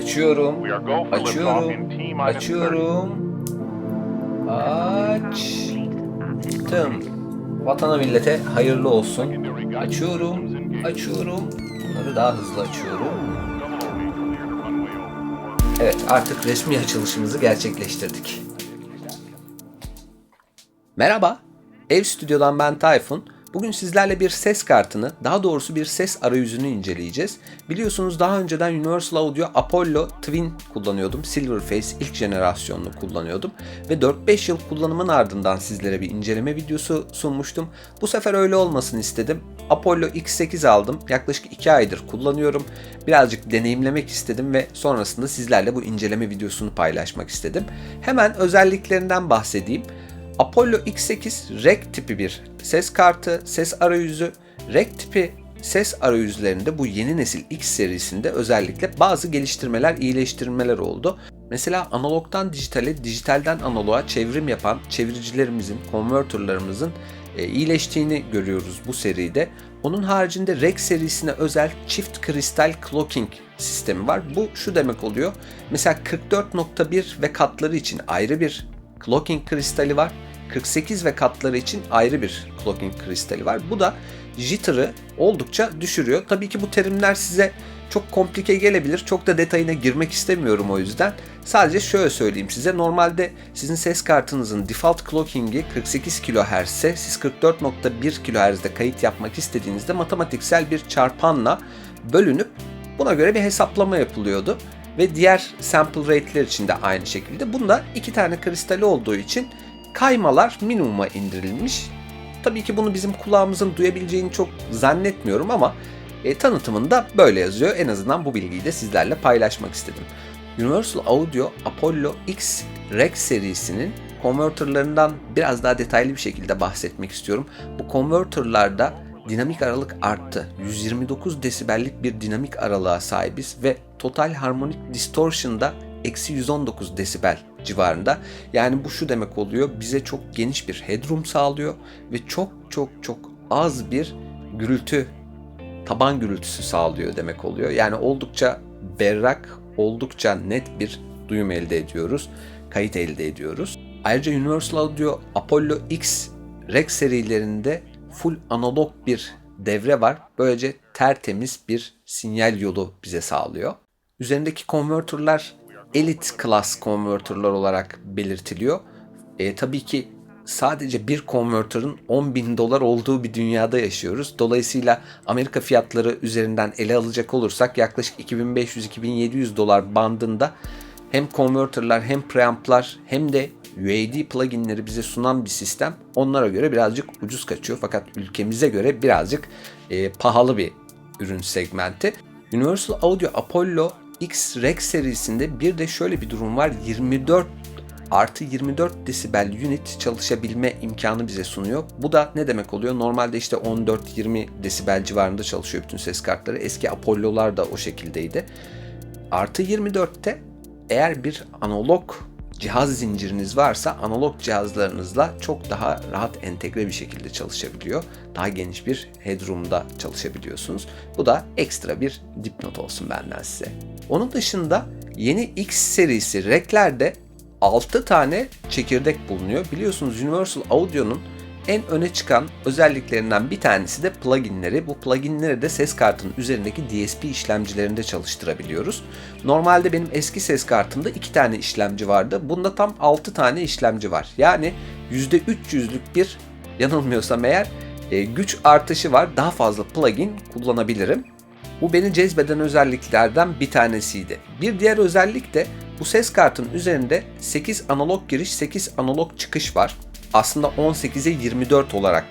Açıyorum. Açıyorum. Açıyorum. Açtım. Vatana millete hayırlı olsun. Açıyorum. Açıyorum. Bunları daha hızlı açıyorum. Evet artık resmi açılışımızı gerçekleştirdik. Merhaba. Ev Stüdyo'dan ben Tayfun. Bugün sizlerle bir ses kartını, daha doğrusu bir ses arayüzünü inceleyeceğiz. Biliyorsunuz daha önceden Universal Audio Apollo Twin kullanıyordum. Silverface ilk jenerasyonunu kullanıyordum. Ve 4-5 yıl kullanımın ardından sizlere bir inceleme videosu sunmuştum. Bu sefer öyle olmasını istedim. Apollo X8 aldım. Yaklaşık 2 aydır kullanıyorum. Birazcık deneyimlemek istedim ve sonrasında sizlerle bu inceleme videosunu paylaşmak istedim. Hemen özelliklerinden bahsedeyim. Apollo X8 REC tipi bir ses kartı, ses arayüzü. REC tipi ses arayüzlerinde bu yeni nesil X serisinde özellikle bazı geliştirmeler, iyileştirmeler oldu. Mesela analogdan dijitale, dijitalden analoğa çevrim yapan çeviricilerimizin, konvertörlerimizin e, iyileştiğini görüyoruz bu seride. Onun haricinde REC serisine özel çift kristal clocking sistemi var. Bu şu demek oluyor. Mesela 44.1 ve katları için ayrı bir clocking kristali var. 48 ve katları için ayrı bir clocking kristali var. Bu da jitter'ı oldukça düşürüyor. Tabii ki bu terimler size çok komplike gelebilir. Çok da detayına girmek istemiyorum o yüzden. Sadece şöyle söyleyeyim size. Normalde sizin ses kartınızın default clocking'i 48 kHz ise siz 44.1 kHz'de kayıt yapmak istediğinizde matematiksel bir çarpanla bölünüp buna göre bir hesaplama yapılıyordu. Ve diğer sample rate'ler için de aynı şekilde. Bunda iki tane kristali olduğu için kaymalar minimuma indirilmiş. Tabii ki bunu bizim kulağımızın duyabileceğini çok zannetmiyorum ama e, tanıtımında böyle yazıyor. En azından bu bilgiyi de sizlerle paylaşmak istedim. Universal Audio Apollo X REC serisinin konvertörlerinden biraz daha detaylı bir şekilde bahsetmek istiyorum. Bu konvertörlerde dinamik aralık arttı. 129 desibellik bir dinamik aralığa sahibiz ve total harmonik distortion'da eksi 119 desibel civarında. Yani bu şu demek oluyor bize çok geniş bir headroom sağlıyor ve çok çok çok az bir gürültü taban gürültüsü sağlıyor demek oluyor. Yani oldukça berrak, oldukça net bir duyum elde ediyoruz, kayıt elde ediyoruz. Ayrıca Universal Audio Apollo X REC serilerinde full analog bir devre var. Böylece tertemiz bir sinyal yolu bize sağlıyor. Üzerindeki konvertörler Elite Class konvertörler olarak belirtiliyor. E, tabii ki sadece bir konvertörün 10 bin dolar olduğu bir dünyada yaşıyoruz. Dolayısıyla Amerika fiyatları üzerinden ele alacak olursak yaklaşık 2500-2700 dolar bandında hem konvertörler hem preamplar hem de UAD pluginleri bize sunan bir sistem onlara göre birazcık ucuz kaçıyor fakat ülkemize göre birazcık e, pahalı bir ürün segmenti. Universal Audio Apollo X REC serisinde bir de şöyle bir durum var. 24 artı 24 desibel unit çalışabilme imkanı bize sunuyor. Bu da ne demek oluyor? Normalde işte 14-20 desibel civarında çalışıyor bütün ses kartları. Eski Apollo'lar da o şekildeydi. Artı 24'te eğer bir analog cihaz zinciriniz varsa analog cihazlarınızla çok daha rahat entegre bir şekilde çalışabiliyor. Daha geniş bir headroom'da çalışabiliyorsunuz. Bu da ekstra bir dipnot olsun benden size. Onun dışında yeni X serisi reklerde 6 tane çekirdek bulunuyor. Biliyorsunuz Universal Audio'nun en öne çıkan özelliklerinden bir tanesi de pluginleri. Bu pluginleri de ses kartının üzerindeki DSP işlemcilerinde çalıştırabiliyoruz. Normalde benim eski ses kartımda 2 tane işlemci vardı. Bunda tam 6 tane işlemci var. Yani %300'lük bir yanılmıyorsam eğer e, güç artışı var. Daha fazla plugin kullanabilirim. Bu beni cezbeden özelliklerden bir tanesiydi. Bir diğer özellik de bu ses kartının üzerinde 8 analog giriş, 8 analog çıkış var aslında 18'e 24 olarak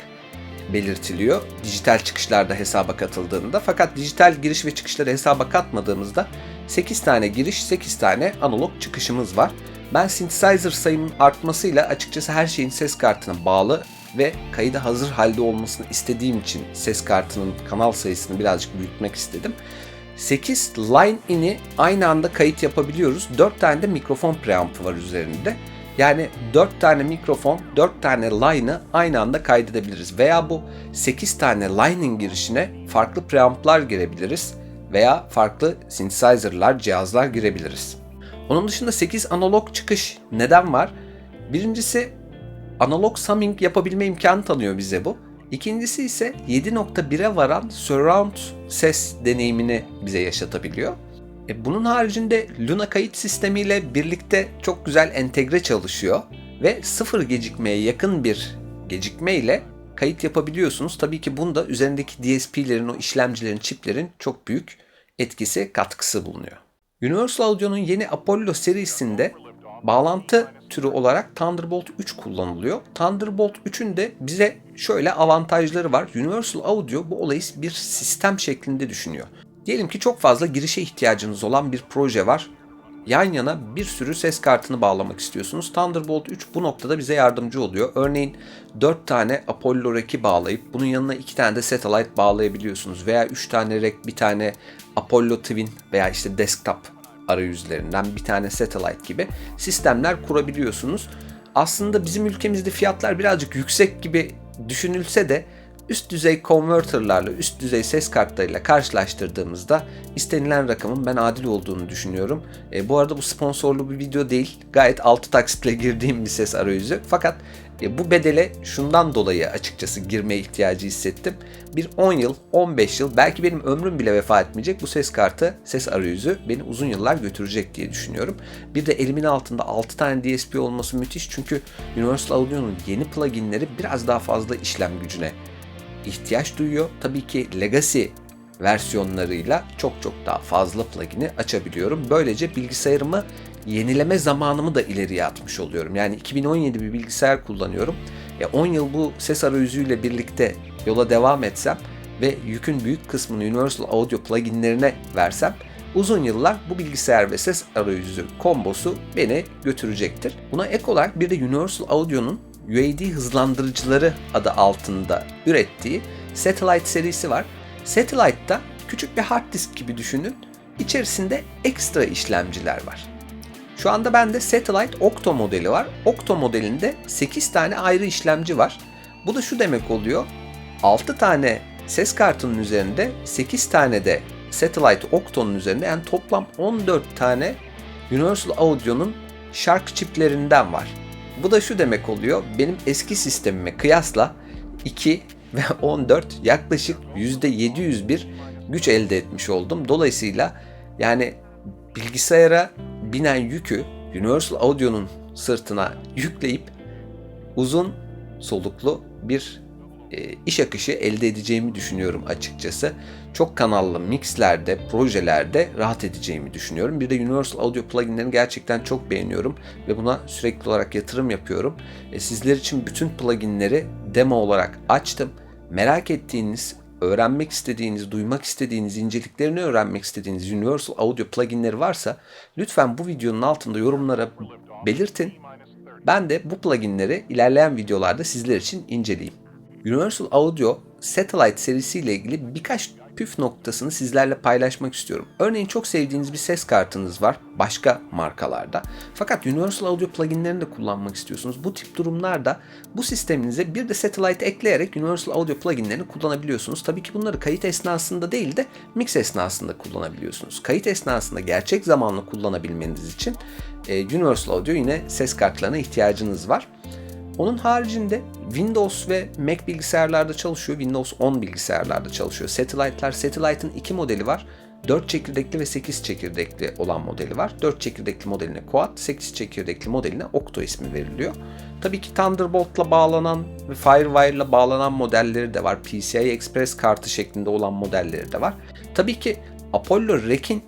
belirtiliyor. Dijital çıkışlarda hesaba katıldığında. Fakat dijital giriş ve çıkışları hesaba katmadığımızda 8 tane giriş, 8 tane analog çıkışımız var. Ben synthesizer sayımın artmasıyla açıkçası her şeyin ses kartına bağlı ve kayıda hazır halde olmasını istediğim için ses kartının kanal sayısını birazcık büyütmek istedim. 8 line in'i aynı anda kayıt yapabiliyoruz. 4 tane de mikrofon preampı var üzerinde. Yani 4 tane mikrofon, 4 tane line'ı aynı anda kaydedebiliriz. Veya bu 8 tane line'in girişine farklı preamplar girebiliriz. veya farklı synthesizer'lar, cihazlar girebiliriz. Onun dışında 8 analog çıkış neden var? Birincisi analog summing yapabilme imkanı tanıyor bize bu. İkincisi ise 7.1'e varan surround ses deneyimini bize yaşatabiliyor. E bunun haricinde Luna kayıt sistemiyle birlikte çok güzel entegre çalışıyor ve sıfır gecikmeye yakın bir gecikme ile kayıt yapabiliyorsunuz. Tabii ki bunda üzerindeki DSP'lerin, o işlemcilerin, çiplerin çok büyük etkisi, katkısı bulunuyor. Universal Audio'nun yeni Apollo serisinde bağlantı türü olarak Thunderbolt 3 kullanılıyor. Thunderbolt 3'ün de bize şöyle avantajları var. Universal Audio bu olayı bir sistem şeklinde düşünüyor. Diyelim ki çok fazla girişe ihtiyacınız olan bir proje var. Yan yana bir sürü ses kartını bağlamak istiyorsunuz. Thunderbolt 3 bu noktada bize yardımcı oluyor. Örneğin 4 tane Apollo Rack'i bağlayıp bunun yanına 2 tane de Satellite bağlayabiliyorsunuz. Veya 3 tane Rack, bir tane Apollo Twin veya işte desktop arayüzlerinden bir tane Satellite gibi sistemler kurabiliyorsunuz. Aslında bizim ülkemizde fiyatlar birazcık yüksek gibi düşünülse de üst düzey konverterlarla, üst düzey ses kartlarıyla karşılaştırdığımızda istenilen rakamın ben adil olduğunu düşünüyorum. E, bu arada bu sponsorlu bir video değil. Gayet 6 taksitle girdiğim bir ses arayüzü. Fakat e, bu bedele şundan dolayı açıkçası girme ihtiyacı hissettim. Bir 10 yıl, 15 yıl belki benim ömrüm bile vefa etmeyecek bu ses kartı, ses arayüzü beni uzun yıllar götürecek diye düşünüyorum. Bir de elimin altında 6 tane DSP olması müthiş çünkü Universal Audio'nun yeni pluginleri biraz daha fazla işlem gücüne ihtiyaç duyuyor. Tabii ki Legacy versiyonlarıyla çok çok daha fazla plugin'i açabiliyorum. Böylece bilgisayarımı yenileme zamanımı da ileriye atmış oluyorum. Yani 2017 bir bilgisayar kullanıyorum. E 10 yıl bu ses arayüzüyle birlikte yola devam etsem ve yükün büyük kısmını Universal Audio pluginlerine versem uzun yıllar bu bilgisayar ve ses arayüzü kombosu beni götürecektir. Buna ek olarak bir de Universal Audio'nun UAD hızlandırıcıları adı altında ürettiği Satellite serisi var. Satellite'da küçük bir hard disk gibi düşünün. İçerisinde ekstra işlemciler var. Şu anda bende Satellite Octo modeli var. Octo modelinde 8 tane ayrı işlemci var. Bu da şu demek oluyor. 6 tane ses kartının üzerinde 8 tane de Satellite Octo'nun üzerinde yani toplam 14 tane Universal Audio'nun şark çiplerinden var. Bu da şu demek oluyor. Benim eski sistemime kıyasla 2 ve 14 yaklaşık %700 bir güç elde etmiş oldum. Dolayısıyla yani bilgisayara binen yükü Universal Audio'nun sırtına yükleyip uzun soluklu bir iş akışı elde edeceğimi düşünüyorum açıkçası. Çok kanallı mixlerde, projelerde rahat edeceğimi düşünüyorum. Bir de Universal Audio pluginlerini gerçekten çok beğeniyorum ve buna sürekli olarak yatırım yapıyorum. E, sizler için bütün pluginleri demo olarak açtım. Merak ettiğiniz, öğrenmek istediğiniz, duymak istediğiniz, inceliklerini öğrenmek istediğiniz Universal Audio pluginleri varsa lütfen bu videonun altında yorumlara belirtin. Ben de bu pluginleri ilerleyen videolarda sizler için inceleyeyim. Universal Audio Satellite serisiyle ilgili birkaç püf noktasını sizlerle paylaşmak istiyorum. Örneğin çok sevdiğiniz bir ses kartınız var başka markalarda. Fakat Universal Audio pluginlerini de kullanmak istiyorsunuz. Bu tip durumlarda bu sisteminize bir de Satellite ekleyerek Universal Audio pluginlerini kullanabiliyorsunuz. Tabii ki bunları kayıt esnasında değil de mix esnasında kullanabiliyorsunuz. Kayıt esnasında gerçek zamanlı kullanabilmeniz için Universal Audio yine ses kartlarına ihtiyacınız var. Onun haricinde Windows ve Mac bilgisayarlarda çalışıyor. Windows 10 bilgisayarlarda çalışıyor. Satellite'lar, Satellite'ın iki modeli var. 4 çekirdekli ve 8 çekirdekli olan modeli var. 4 çekirdekli modeline Quad, 8 çekirdekli modeline Octo ismi veriliyor. Tabii ki Thunderbolt'la bağlanan ve Firewire'la bağlanan modelleri de var. PCI Express kartı şeklinde olan modelleri de var. Tabii ki Apollo Rack'in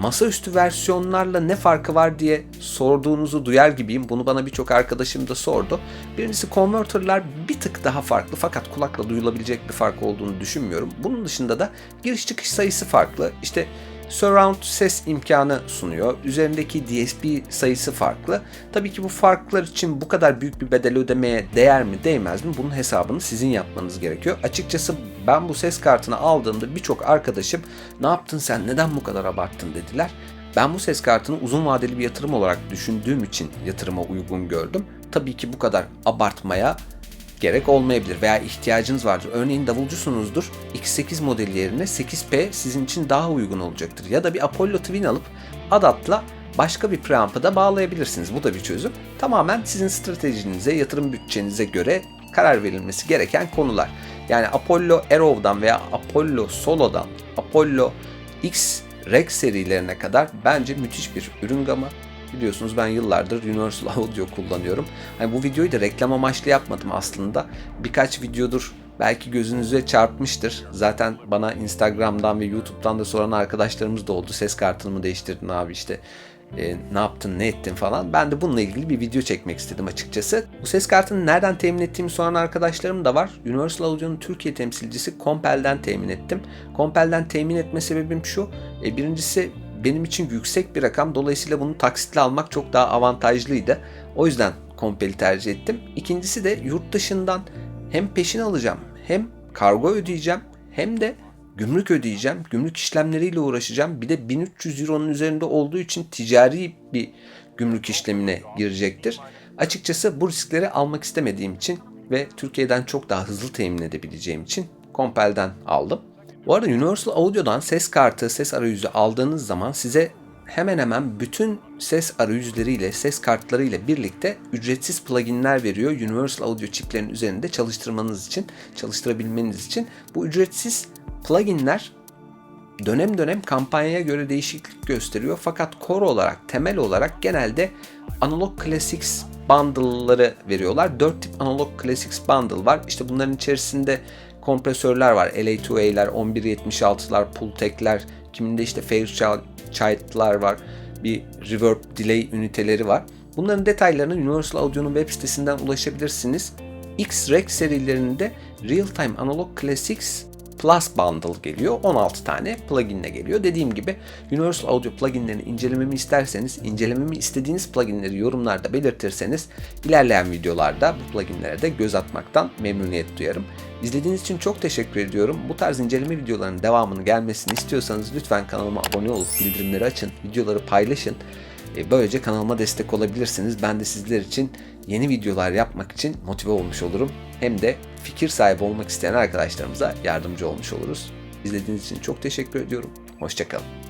masaüstü versiyonlarla ne farkı var diye sorduğunuzu duyar gibiyim. Bunu bana birçok arkadaşım da sordu. Birincisi konverterler bir tık daha farklı fakat kulakla duyulabilecek bir fark olduğunu düşünmüyorum. Bunun dışında da giriş çıkış sayısı farklı. İşte surround ses imkanı sunuyor. Üzerindeki DSP sayısı farklı. Tabii ki bu farklar için bu kadar büyük bir bedel ödemeye değer mi değmez mi bunun hesabını sizin yapmanız gerekiyor. Açıkçası ben bu ses kartını aldığımda birçok arkadaşım ne yaptın sen neden bu kadar abarttın dediler. Ben bu ses kartını uzun vadeli bir yatırım olarak düşündüğüm için yatırıma uygun gördüm. Tabii ki bu kadar abartmaya gerek olmayabilir veya ihtiyacınız vardır. Örneğin davulcusunuzdur. X8 modeli yerine 8P sizin için daha uygun olacaktır. Ya da bir Apollo Twin alıp ADAT'la başka bir preamp'ı da bağlayabilirsiniz. Bu da bir çözüm. Tamamen sizin stratejinize, yatırım bütçenize göre karar verilmesi gereken konular. Yani Apollo Arrow'dan veya Apollo Solo'dan Apollo X Rex serilerine kadar bence müthiş bir ürün gamı. Biliyorsunuz ben yıllardır Universal Audio kullanıyorum. Hani bu videoyu da reklam amaçlı yapmadım aslında. Birkaç videodur belki gözünüze çarpmıştır. Zaten bana Instagram'dan ve YouTube'dan da soran arkadaşlarımız da oldu. Ses kartını mı değiştirdin abi işte e, ne yaptın ne ettin falan. Ben de bununla ilgili bir video çekmek istedim açıkçası. Bu ses kartını nereden temin ettiğimi soran arkadaşlarım da var. Universal Audio'nun Türkiye temsilcisi Compel'den temin ettim. Compel'den temin etme sebebim şu. E, birincisi benim için yüksek bir rakam. Dolayısıyla bunu taksitle almak çok daha avantajlıydı. O yüzden Compel'i tercih ettim. İkincisi de yurt dışından hem peşin alacağım hem kargo ödeyeceğim hem de gümrük ödeyeceğim. Gümrük işlemleriyle uğraşacağım. Bir de 1300 euronun üzerinde olduğu için ticari bir gümrük işlemine girecektir. Açıkçası bu riskleri almak istemediğim için ve Türkiye'den çok daha hızlı temin edebileceğim için Compel'den aldım. Bu arada Universal Audio'dan ses kartı, ses arayüzü aldığınız zaman size hemen hemen bütün ses arayüzleriyle, ses kartlarıyla birlikte ücretsiz pluginler veriyor. Universal Audio çiplerinin üzerinde çalıştırmanız için, çalıştırabilmeniz için. Bu ücretsiz pluginler dönem dönem kampanyaya göre değişiklik gösteriyor. Fakat core olarak, temel olarak genelde Analog Classics bundle'ları veriyorlar. 4 tip Analog Classics bundle var. İşte bunların içerisinde kompresörler var. LA2A'ler, 1176'lar, Pultec'ler, kiminde işte Fairchild'lar var. Bir reverb delay üniteleri var. Bunların detaylarını Universal Audio'nun web sitesinden ulaşabilirsiniz. X-Rex serilerinde Real Time Analog Classics Plus Bundle geliyor. 16 tane pluginle geliyor. Dediğim gibi Universal Audio pluginlerini incelememi isterseniz, incelememi istediğiniz pluginleri yorumlarda belirtirseniz ilerleyen videolarda bu pluginlere de göz atmaktan memnuniyet duyarım. İzlediğiniz için çok teşekkür ediyorum. Bu tarz inceleme videolarının devamını gelmesini istiyorsanız lütfen kanalıma abone olup bildirimleri açın, videoları paylaşın. E, Böylece kanalıma destek olabilirsiniz. Ben de sizler için yeni videolar yapmak için motive olmuş olurum. Hem de fikir sahibi olmak isteyen arkadaşlarımıza yardımcı olmuş oluruz. İzlediğiniz için çok teşekkür ediyorum. Hoşçakalın.